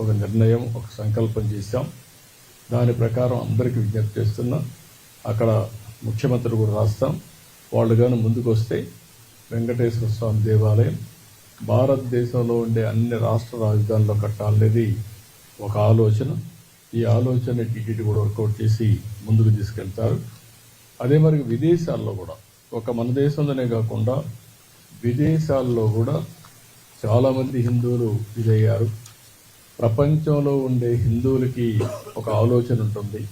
ఒక నిర్ణయం ఒక సంకల్పం చేశాం. దాని ప్రకారం అందరికీ విజ్ఞప్తి చేస్తున్నా అక్కడ ముఖ్యమంత్రి కూడా రాస్తాం. వాళ్ళు కానీ ముందుకు వస్తే వెంకటేశ్వర స్వామి దేవాలయం భారతదేశంలో ఉండే అన్ని రాష్ట్ర రాజధానిలో కట్టాలనేది ఒక ఆలోచన. ఈ ఆలోచన టీటీడీ కూడా వర్కౌట్ చేసి ముందుకు తీసుకెళ్తారు. అదే మరి విదేశాల్లో కూడా ఒక మన దేశంలోనే కాకుండా విదేశాల్లో కూడా చాలామంది హిందువులు ఇదయ్యారు ప్రపంచంలో ఉండే హిందువులకి ఒక ఆలోచన ఉంటుంది.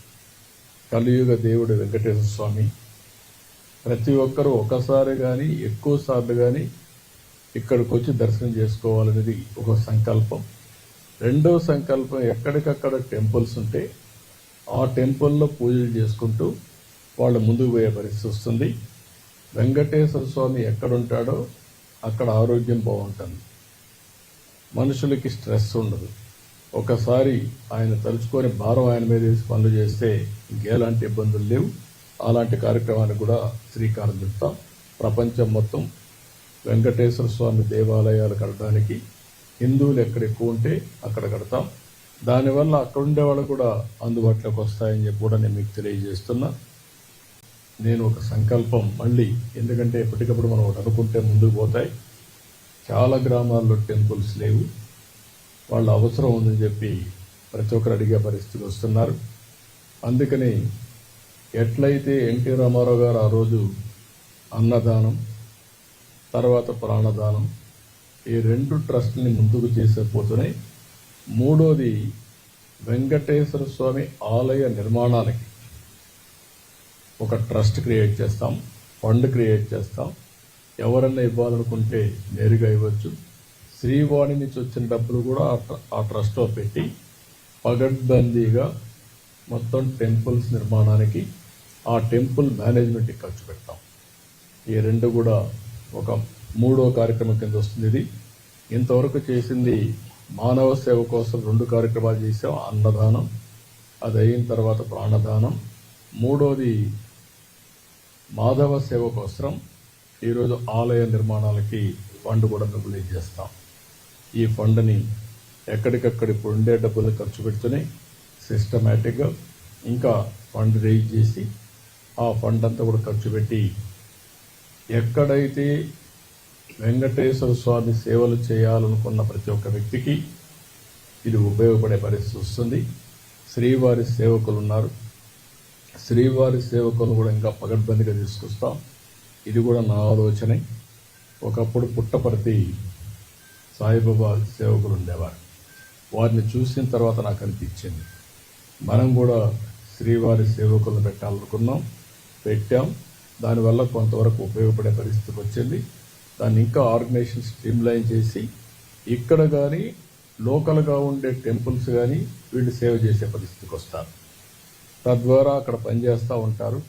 కలియుగ దేవుడు వెంకటేశ్వర స్వామి. ప్రతి ఒక్కరూ ఒకసారి కానీ ఎక్కువ సార్లు కానీ ఇక్కడికి వచ్చి దర్శనం చేసుకోవాలనేది ఒక సంకల్పం. రెండో సంకల్పం ఎక్కడికక్కడ టెంపుల్స్ ఉంటే ఆ టెంపుల్లో పూజలు చేసుకుంటూ వాళ్ళు ముందుకు పోయే పరిస్థితి వస్తుంది. వెంకటేశ్వర స్వామి ఎక్కడుంటాడో అక్కడ ఆరోగ్యం బాగుంటుంది. మనుషులకి స్ట్రెస్ ఉండదు. ఒకసారి ఆయన తలుచుకొని భారం ఆయన మీద వేసి పనులు చేస్తే ఇంకేలాంటి ఇబ్బందులు లేవు. అలాంటి కార్యక్రమానికి కూడా శ్రీకారం చుడతాం ప్రపంచం మొత్తం వెంకటేశ్వర స్వామి దేవాలయాలు కట్టడానికి హిందువులు ఎక్కడ ఎక్కువ ఉంటే అక్కడ కడతాం. దానివల్ల అక్కడ ఉండే వాళ్ళు కూడా అందుబాటులోకి వస్తాయని చెప్పి కూడా నేను మీకు తెలియజేస్తున్నా. నేను ఒక సంకల్పం మళ్ళీ ఎందుకంటే ఎప్పటికప్పుడు మనం ఒకటి అనుకుంటే ముందుకు పోతాయి. చాలా గ్రామాల్లో టెంపుల్స్ లేవు. వాళ్ళ అవసరం ఉందని చెప్పి ప్రతి ఒక్కరు అడిగే పరిస్థితులు వస్తున్నారు. అందుకని ఎట్లయితే ఎన్టీ రామారావు గారు ఆ రోజు అన్నదానం తర్వాత ప్రాణదానం ఈ రెండు ట్రస్ట్ని ముందుకు చేసేపోతున్నాయి మూడోది వెంకటేశ్వర స్వామి ఆలయ నిర్మాణానికి ఒక ట్రస్ట్ క్రియేట్ చేస్తాం ఫండ్ క్రియేట్ చేస్తాం. ఎవరన్నా ఇవ్వాలనుకుంటే నేరుగా ఇవ్వచ్చు. శ్రీవాణి నుంచి వచ్చిన డబ్బులు కూడా ఆ ట్ర- ఆ ట్రస్ట్లో పెట్టి పగడ్బందీగా మొత్తం టెంపుల్స్ నిర్మాణానికి ఆ టెంపుల్ మేనేజ్మెంట్కి ఖర్చు పెడతాం. ఈ రెండు కూడా ఒక మూడో కార్యక్రమం కింద వస్తుంది ఇది. ఇంతవరకు చేసింది మానవ సేవ కోసం రెండు కార్యక్రమాలు చేసాం అన్నదానం అది అయిన తర్వాత ప్రాణదానం. మూడోది మాధవ సేవ కోసం ఈరోజు ఆలయ నిర్మాణాలకి ఫండ్ కూడా డబ్బులు చేస్తాం ఈ ఫండ్ని ఎక్కడికక్కడ ఇప్పుడు ఉండే డబ్బులు ఖర్చు పెడుతూనే సిస్టమేటిక్గా ఇంకా ఫండ్ రేజ్ చేసి ఆ ఫండ్ అంతా కూడా ఖర్చు పెట్టి ఎక్కడైతే వెంకటేశ్వర స్వామి సేవలు చేయాలనుకున్న ప్రతి ఒక్క వ్యక్తికి ఇది ఉపయోగపడే పరిస్థితి వస్తుంది. శ్రీవారి సేవకులు ఉన్నారు. శ్రీవారి సేవకులు కూడా ఇంకా పగడ్బందీగా తీసుకొస్తాం. ఇది కూడా నా ఆలోచనే. ఒకప్పుడు పుట్టపర్తి సాయిబాబా సేవకులు ఉండేవారు. వారిని చూసిన తర్వాత నాకు అనిపించింది. మనం కూడా శ్రీవారి సేవకులను పెట్టాలనుకున్నాం పెట్టాం. దానివల్ల కొంతవరకు ఉపయోగపడే పరిస్థితికి వచ్చింది. దాన్ని ఇంకా ఆర్గనైజేషన్ స్ట్రీమ్లైన్ చేసి ఇక్కడ కానీ లోకల్గా ఉండే టెంపుల్స్ కానీ వీళ్ళు సేవ చేసే పరిస్థితికి వస్తారు. తద్వారా అక్కడ పనిచేస్తూ ఉంటారు.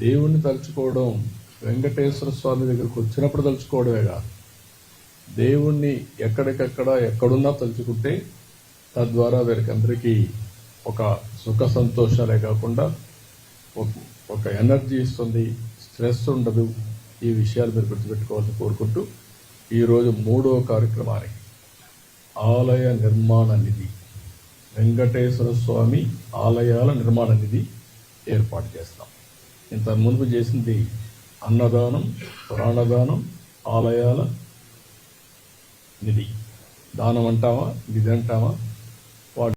దేవుణ్ణి తలుచుకోవడం వెంకటేశ్వర స్వామి దగ్గరకు వచ్చినప్పుడు తలుచుకోవడమే కాదు. దేవుణ్ణి ఎక్కడికక్కడ ఎక్కడున్నా తలుచుకుంటే తద్వారా వీరికి అందరికీ ఒక సుఖ సంతోషాలే కాకుండా ఒక- ఒక ఎనర్జీ ఇస్తుంది స్ట్రెస్ ఉండదు. ఈ విషయాలు మీరు గుర్తుపెట్టుకోవాలని కోరుకుంటూ ఈరోజు మూడో కార్యక్రమానికి ఆలయ నిర్మాణ నిధి వెంకటేశ్వర స్వామి ఆలయాల నిర్మాణ నిధి ఏర్పాటు చేస్తాం. ఇంత మునుపు చేసింది అన్నదానం ప్రాణదానం ఆలయాల నిధి దానం అంటావా నిధి అంటావా